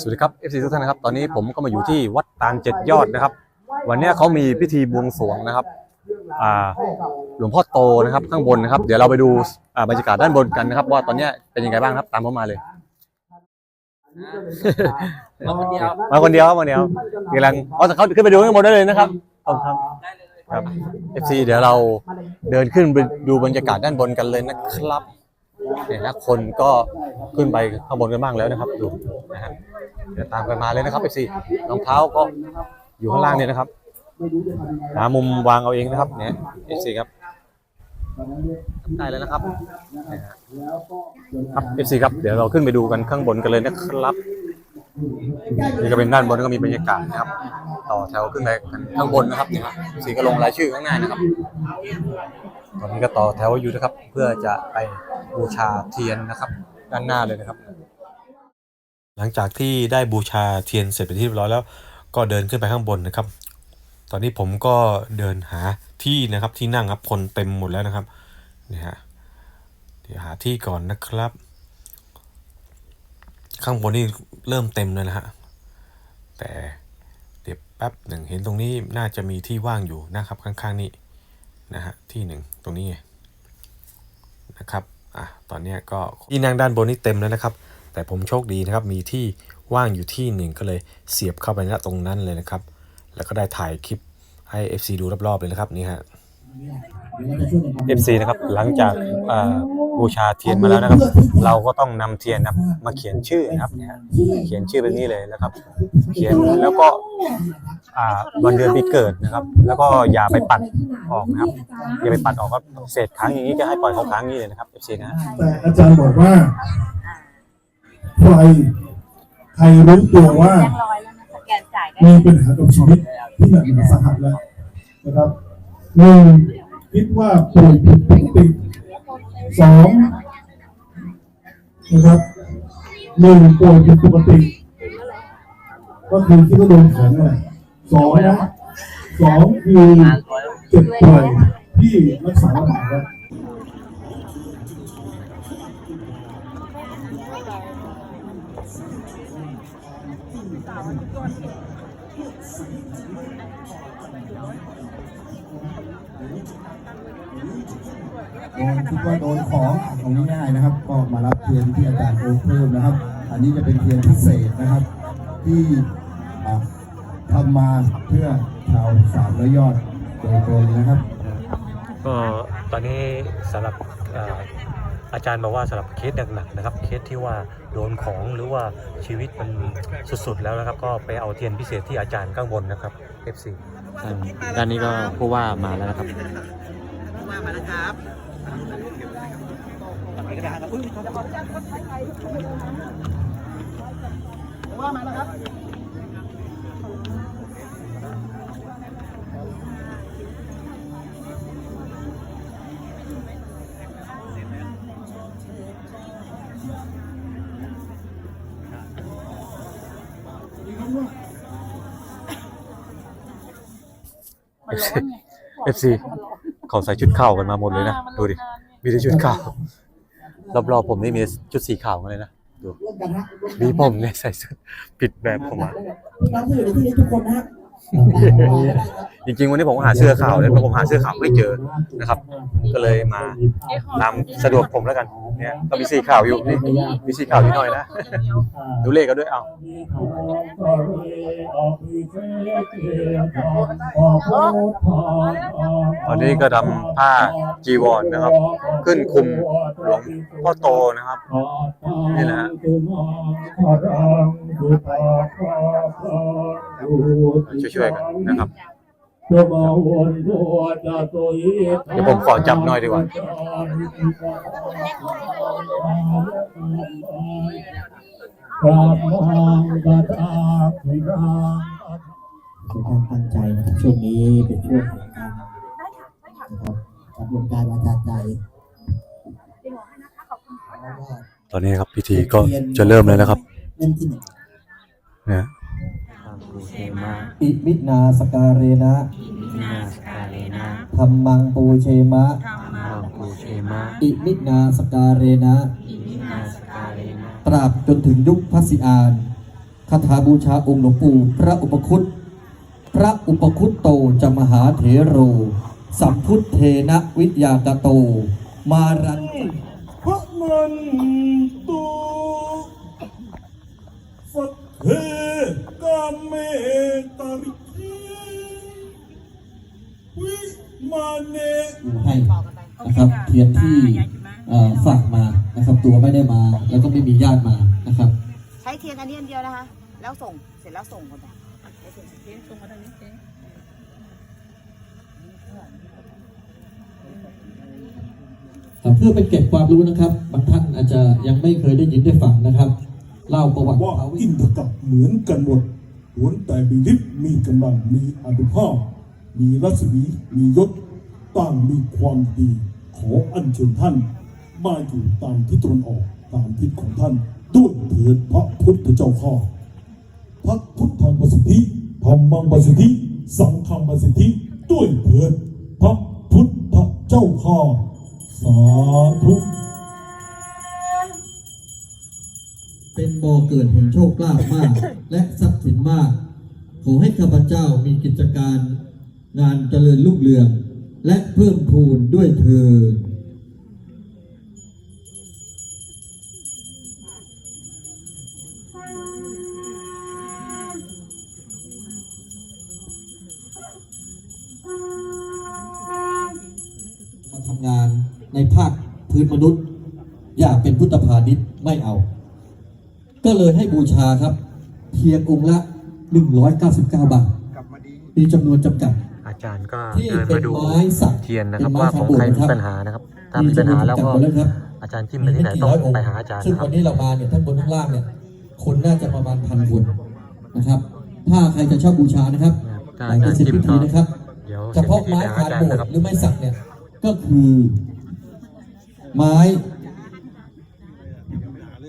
สวัสดีครับ FC ทุกท่านนะครับ ตอนนี้ผมก็มาอยู่ที่วัดตาลเจ็ดยอดนะครับ วันนี้เขามีพิธีบวงสรวงนะครับอ่าหลวงพ่อโตนะครับ ข้างบนนะครับ เดี๋ยวเราไปดูอ่าบรรยากาศด้านบนกันนะครับ ว่าตอนนี้เป็นยังไงบ้างครับ ตามผมมาเลยมาคนเดียวมาคนเดียวครับคนเดียวกำลังเอาแต่เขาขึ้นไปดูข้างบนได้เลยนะครับขอบคุณครับครับ FC เดี๋ยวเราเดินขึ้นไปดูบรรยากาศด้านบนกันเลยนะครับ เนี่ยนะคนก็ขึ้นไปข้างบนกันบ้างแล้วนะครับดูนะฮะเดี๋ยวตามกันมาเลยนะครับ FC รองเท้าก็อยู่ข้างล่างเนี่ยนะครับหามุมวางเอาเองนะครับเนี่ย FC ครับได้แล้วนะครับนะฮะครับ FC ครับเดี๋ยวเราขึ้นไปดูกันข้างบนกันเลยนะครับนี่ก็เป็นด้านบนก็มีบรรยากาศนะครับ ต่อแถวขึ้นไปข้างบนนะครับเนี่ยครับสีก็ลงรายชื่อข้างหน้านะครับ ตอนนี้ก็ต่อแถวอยู่นะครับ เพื่อจะไปบูชาเทียนนะครับ ด้านหน้าเลยนะครับ หลังจากที่ได้บูชาเทียนเสร็จเป็นที่เรียบร้อยแล้ว ก็เดินขึ้นไปข้างบนนะครับ ตอนนี้ผมก็เดินหาที่นะครับที่นั่งครับคนเต็มหมดแล้วนะครับนี่ฮะเดี๋ยวหาที่ก่อนนะครับ ข้างบนนี่เริ่มเต็มแล้วนะฮะแต่เดี๋ยวแป๊บหนึ่งเห็นตรงนี้น่าจะมีที่ว่างอยู่นะครับข้างๆนี้ นะฮะที่หนึ่งตรงนี้นะครับอะตอนนี้ก็ที่นั่งด้านบนนี่เต็มแล้วนะครับ แต่ผมโชคดีนะครับมีที่ว่างอยู่ที่หนึ่งก็เลยเสียบเข้าไปณตรงนั้นเลยนะครับ แล้วก็ได้ถ่ายคลิปให้ FC ดูรอบๆเลยนะครับนี่ฮะ FC นะครับหลังจากอ่า บูชาเทียนมาแล้วนะครับ เราก็ต้องนำเทียนนะครับมาเขียนชื่อนะครับเนี่ยฮะเขียนชื่อแบบนี้เลยนะครับ เขียนแล้วก็อ่าวันเดือนปีเกิดนะครับ แล้วก็อย่าไปปัดออกนะครับ อย่าไปปัดออกก็เศษค้างอย่างนี้ก็ให้ปล่อยเขาค้างอย่างนี้เลยนะครับ FC นะฮะแต่อาจารย์บอกว่าใครใครรู้ตัวว่าแบงค์ร้อยแล้วนะสแกนจ่ายได้มีปัญหากับชีวิตที่หนักหนาสาหัสแล้วนะครับหนึ่งคิดว่าป่วยผิดปกติ สองนะครับหนึ่งป่วยผิดปกติ ก็คือคิดว่าโดนของอะไรสองนะสองคือเจ็บป่วยที่รักษาลำบากแล้ว โดนคิดว่าโดนของตรงนี้ง่ายนะครับ ก็มารับเทียนที่อาจารย์โอเพิ่มนะครับ อันนี้จะเป็นเทียนพิเศษนะครับ ที่ทำมาเพื่อชาวสามร้อยยอดโดยตรงนะครับ ก็ตอนนี้สำหรับ อ่ออาจารย์บอกว่าสำหรับเคสหนักๆนะครับ เคสที่ว่าโดนของหรือว่าชีวิตมันสุดๆแล้วนะครับ ก็ไปเอาเทียนพิเศษที่อาจารย์ข้างบนนะครับ FC ด้านนี้ก็ผู้ว่ามาแล้วนะครับมามานะครับ FC เขาใส่ชุดขาวกันมาหมดเลยนะ ดูดิ มีแต่ชุดขาวรอบๆผมนี่มีชุดสีขาวกันเลยนะ ดู มีผมเนี่ยใส่ชุดผิดแบบผมมา น้องที่อยู่ในที่นี้ทุกคนนะฮะ จริงๆ วันนี้ผมหาเสื้อขาวเลยเพราะผมหาเสื้อขาวไม่เจอนะครับ ก็เลยมาตามสะดวกผมแล้วกันเนี่ยก็มีสีขาวอยู่นี่มีสีขาวนิดหน่อยนะดูเลขกันด้วยเอาตอนนี้ก็ทำผ้าจีวรนะครับ ขึ้นคุมหลวงพ่อโตนะครับนี่นะฮะ ช่วยๆกันนะครับ เดี๋ยวผมขอจับหน่อยดีกว่า ทุกท่านตั้งใจนะครับช่วงนี้เป็นช่วงของการนะครับกำลังการวาจาใจตอนนี้ครับพิธีก็จะเริ่มแล้วนะครับ เล่มที่หนึ่งนะ อิมินาสการเรนะธรรมังปูเชมะ อิมินาสการเรนะตราบจนถึงยุคพระสิอานคาถาบูชาองค์หลวงปู่พระอุปคุตพระอุปคุตโตจะมหาเถโร สัมพุทเทนะวิทยากโต มารันพระนันตุ ทียนที่เอ่อฝากมานะครับตัวไม่ได้มา แล้วก็ไม่มีญาติมานะครับ ใช้เทียนอันนี้อันเดียวนะคะ แล้วส่งเสร็จแล้วส่งคนไปเพื่อเป็นเก็บความรู้นะครับบางท่านอาจจะยังไม่เคยได้ยินได้ฟังนะครับ เล่าประวัติว่าเขาอินทกับเหมือนกันหมดล้วนแต่มีฤทธิ์มีกำลังมีอานุภาพมีรัศมีมียศต่างมีความดี ขออัญเชิญท่าน มาอยู่ตามทิศตะวันออกตามทิศของท่าน ด้วยเถิดพระพุทธเจ้าข้าพระพุทธังประสิทธิธรรมังประสิทธิ สังฆังประสิทธิ ด้วยเถิดพระพุทธเจ้าข้าสาธุเป็นบ่อเกิดแห่งโชคลาภมาก และทรัพย์สินมาก ขอให้ข้าพเจ้ามีกิจการงานเจริญรุ่งเรือง และเพิ่มพูนด้วยเถิดมาทำงานในภาคพื้นมนุษย์ อยากเป็นพุทธพาณิชย์ไม่เอา ก็เลยให้บูชาครับ เพียงองค์ละ 199 บาทมีจำนวนจำกัดอา จารย์ก็ที่เดินเป็นมาดูไม้สักเทียนนะครับป็ไม้ว่าของใครมีทาโบสถ์ปัญหานะครับ ถ้ามีปัญหาแล้วก็จำนนจำกัดหมดครับอาจารย์จิ้มไปที่ไหนต้องไปหาอาจารย์ซึ่งนะครัวับนนี้เรามาเนี่ยทั้งบนทั้งล่างเนี่ยคนน่าจะประมาณพันคนนะครับ ถ้าใครจะเช่าบูชานะครับถ้าหลังอาจาจากรย์เสร็จจิ้มพิธีก็นะครับเดี๋ยวเฉพาะไม้เสร็จคานพิธีโบไปหาอาจารย์นะครับสถ์หรือไม้สักเนี่ยก็คือไม้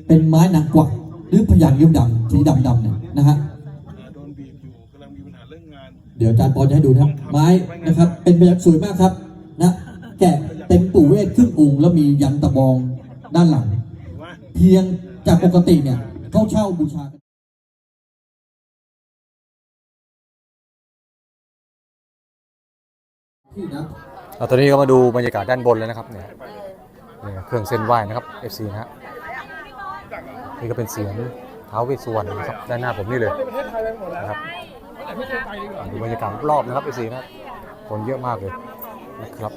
เป็นไม้นางกวักหรือพยางยิ้วดำสีดำดำๆเนี่ยนะฮะ เดี๋ยวอาจารย์ปอจะให้ดูนะครับ ไม้นะครับ เป็นพยัญชนะสวยมากครับนะแกะเต็มปู่เวทครึ่งองค์แล้วมียันตะบองด้านหลัง เพียงจากปกติเนี่ยเขาเช่าบูชากันที่นะเอาตอนนี้ก็มาดูบรรยากาศด้านบนแล้วนะครับเนี่ยเนี่ยเครื่องเส้นไหว้นะครับ FC นะฮะนี่ก็เป็นเสียงท้าวเวสสุวรรณนะครับด้านหน้าผมนี่เลยนะครับ ดูบรรยากาศรอบๆนะครับ FC นะคนเยอะมากเลยนะครับ